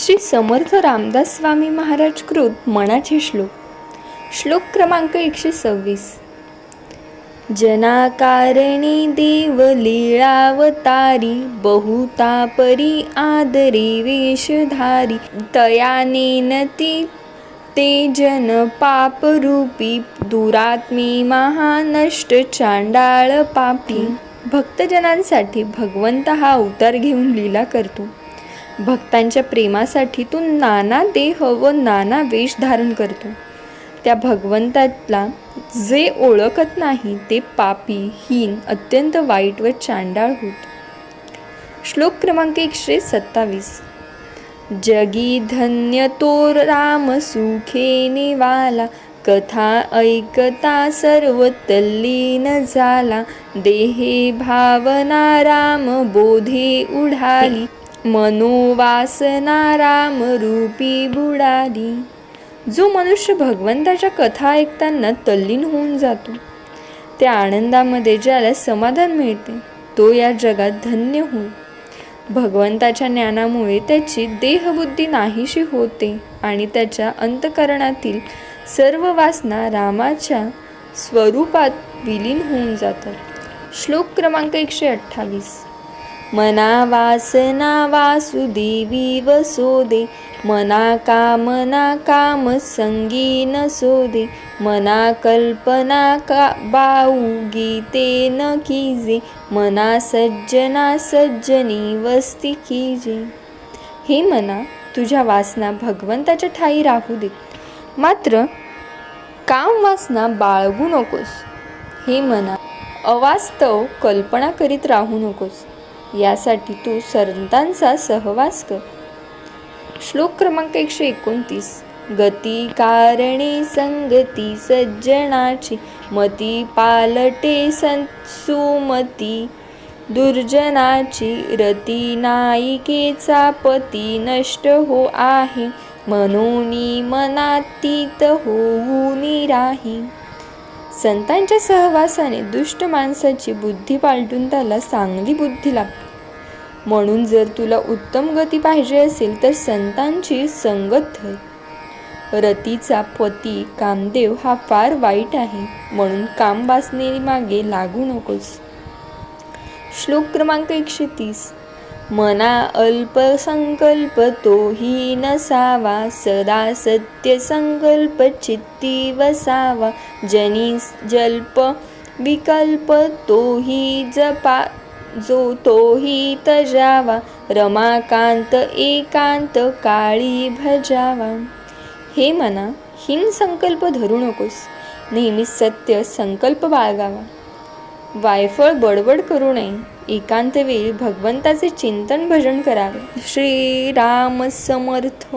श्री समर्थ रामदास स्वामी महाराज कृत मनाचे श्लोक. श्लोक क्रमांक एकशे सव्वीस. जनाकारणी देव लीळावतारी बहुता परी आदरी वेशधारी तयानेनती ते जन पापरूपी दुरात्मी महानष्ट चांडाळ पापी. भक्तजनांसाठी भगवंत हा अवतार घेऊन लीला करतो. भक्तांच्या प्रेमासाठी तो नाना देह व नाना वेश धारण करतो. त्या भगवंताला जे ओळखत नाही ते पापी हीन अत्यंत वाईट व चांडाळ होत. श्लोक क्रमांक एकशे सत्तावीस. जगी धन्य तो राम सुखे निवाला कथा ऐकता सर्व तल्लीन झाला. देहे भावना राम बोधे उडाली मनोवासना राम रूपी बुडाली. जो मनुष्य भगवंताच्या कथा ऐकताना तल्लीन होऊन जातो त्या आनंदामध्ये ज्याला समाधान मिळते तो या जगात धन्य होय भगवंताच्या ज्ञानामुळे त्याची देहबुद्धी नाहीशी होते आणि त्याच्या अंतकरणातील सर्व वासना रामाच्या स्वरूपात विलीन होऊन जातात. श्लोक क्रमांक एकशे अठ्ठावीस. मना वासना वासुदेवी वसोदे मना कामना काम संगीन सोदे मना कल्पना का बाऊ गीते न कीजे मना सज्जना सज्जनी वस्ती कीजे। हे मना तुझ्या वासना भगवंताच्या ठाई राहू दे. मात्र काम वासना बाळगू नकोस. हे मना अवास्तव कल्पना करीत राहू नकोस. यासाठी तू संतांचा सहवास कर. श्लोक क्रमांक एकशे एकोणतीस. गती कारणे संगती सज्जनाची मती पालटे सं सुमती. दुर्जनाची रती नायिकेचा पती नष्ट हो आहे मनोनी मनातीत होऊनी राही संतांच्या सहवासाने दुष्ट माणसाची बुद्धी पालटून त्याला चांगली बुद्धी लागते म्हणून जर तुला उत्तम गती पाहिजे असेल तर संतांची संगत धर रतीचा पती कामदेव हा फार वाईट आहे म्हणून काम मागे लागू नकोस. श्लोक क्रमांक एकशे तीस. मना अल्पसंकल्प तोही नसावा सदा सत्य संकल्प चित्ती वसावा जनी जल्प विकल्प तोही जपा जो तोही तजावा रमाकांत एकांत काळी भजावा. हे मना हिन संकल्प धरू नकोस नेहमी सत्य संकल्प बाळगावा. वायफळ बडबड करू नये एकांत वेळी भगवंताचे चिंतन भजन करावे. श्रीराम समर्थ.